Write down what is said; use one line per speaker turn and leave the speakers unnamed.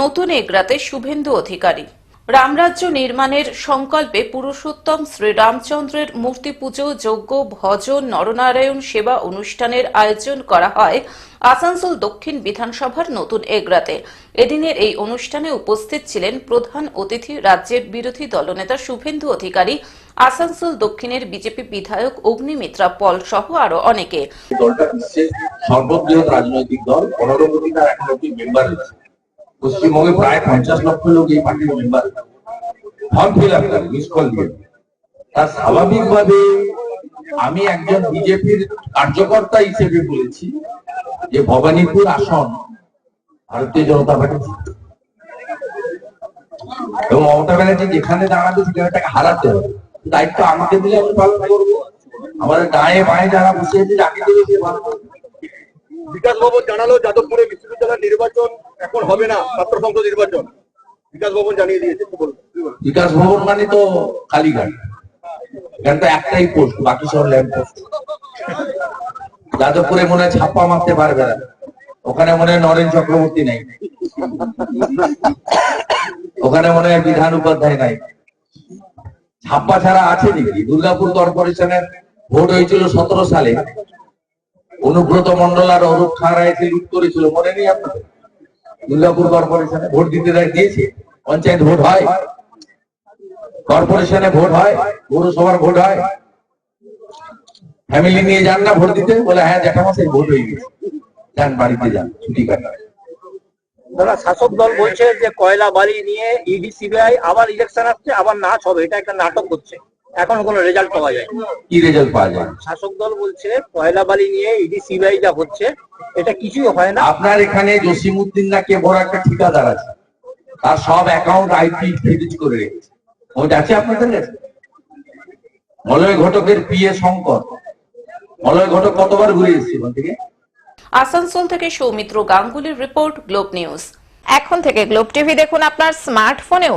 নতুন এগরাতে শুভেন্দু অধিকারী। রামরাজ্য নির্মাণের সংকল্পে পুরুষোত্তম শ্রীরামচন্দ্রের মূর্তি পুজো যজ্ঞ ভজন নরনারায়ণ সেবা অনুষ্ঠানের আয়োজন করা হয় আসানসোল দক্ষিণ বিধানসভার নতুন এগরাতে। এদিনের এই অনুষ্ঠানে উপস্থিত ছিলেন প্রধান অতিথি রাজ্যের বিরোধী দলনেতা শুভেন্দু অধিকারী, আসানসোল দক্ষিণের বিজেপি বিধায়ক অগ্নিমিত্রা পল সহ আরও অনেকে।
দলটা সর্ববৃহৎ রাজনৈতিক দল, পনেরো কোটি তার এখন মেম্বার আছে পশ্চিমবঙ্গে প্রায় পঞ্চাশ লক্ষ লোক এই পার্টির মেম্বার ফর্ম ফিল আপ করে মিস কল দিয়ে। তার স্বাভাবিকভাবে আমি একজন বিজেপির কার্যকর্তা হিসেবে বলেছি যে ভবানীপুর আসন ভারতীয় জনতা পার্টি। এবং মমতা ব্যানার্জি যেখানে দাঁড়াবে, সেখানে তাকে হারাতে হবে। দায়িত্ব আমাকে দিলে আমি পালন করব। আমাদের গায়ে বায়ে যারা বসে আছে, যাকে দেবে সে ভালো করবে।
বিকাশ ভবন জানালো যাদবপুরে বিশ্ববিদ্যালয় নির্বাচন এখন হবে না ছাত্র সংসদ নির্বাচন। বিকাশ ভবন জানিয়ে দিয়েছে
বিকাশ ভবন মানে তো কালীঘাট। এখানে একটাই পোস্ট বাকি সব ল্যাম্প পোস্ট যাদবপুরে মনে ছাপ্পা মারতে পারবে না। ওখানে মনে হয় নরেন চক্রবর্তী নাই। ওখানে মনে হয় বিধান উপাধ্যায় নাই। ছাপ্পা ছাড়া আছে নাকি? দুর্গাপুর কর্পোরেশনের ভোট হয়েছিল সতেরো সালে। অনুব্রত মন্ডল আর অরূপ খাঁড়া এসে লুট করেছিল, মনে নেই আপনাদের? দুর্গাপুর কর্পোরেশনে ভোট দিতে দেয় দিয়েছে, পঞ্চায়েত ভোট হয়। কর্পোরেশনে ভোট হয়, পৌরসভার ভোট হয়। ফ্যামিলি নিয়ে যান না ভোট দিতে, বলে হ্যাঁ জ্যাঠামশাই, ভোট হয়ে গেছে। যান, বাড়িতে যান, ছুটি কাটান।
দাদা, শাসক দল বলছে যে কয়লা বালি নিয়ে ইডি সিবিআই আবার ইলেকশন আসছে, আবার নাচ হবে, এটা একটা নাটক হচ্ছে। এখনও কোনো রেজাল্ট পাওয়া যায়
কি রেজাল্ট পাওয়া যায়?
শাসক দল বলছে কয়লা বালি নিয়ে ইডি সিবিআই যা হচ্ছে। এটা কিছুই হয় না।
আপনার এখানে জসিমুদ্দিন না কে বড় একটা ঠিকাদার আছে? তার সব অ্যাকাউন্ট আইপি ফ্রিজ করে রেখেছে। ওটা আছে আপনাদের কাছে? মলয় ঘটকের পিএ শঙ্কর। মলয় ঘটক কতবার ঘুরে এসেছে ওখান থেকে?
আসানসোল থেকে সৌমিত্র গাঙ্গুলির রিপোর্ট গ্লোব নিউজ।
এখন থেকে গ্লোব টিভি দেখুন আপনার স্মার্টফোনেও।